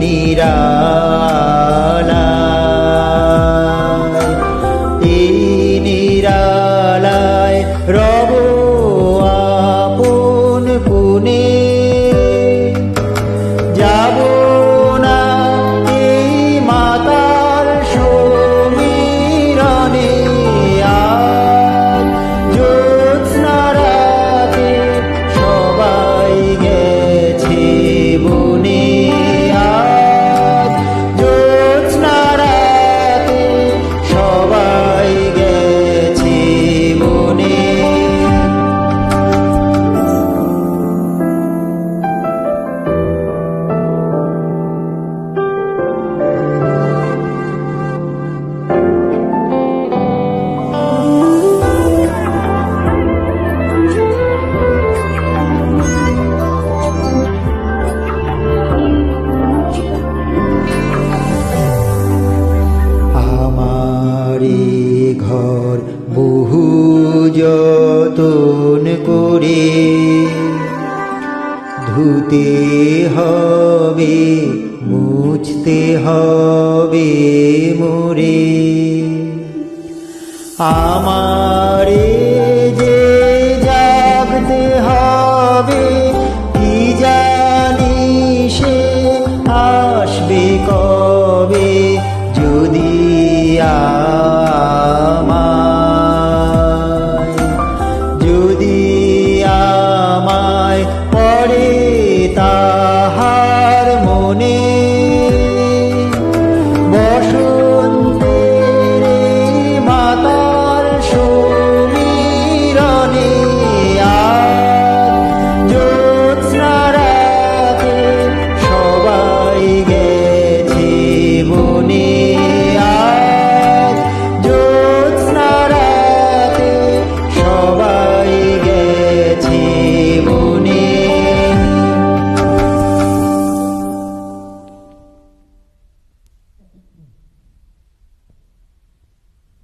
নিরা ধুতে হবে মুছতে হবে মোরে। আমার 大海。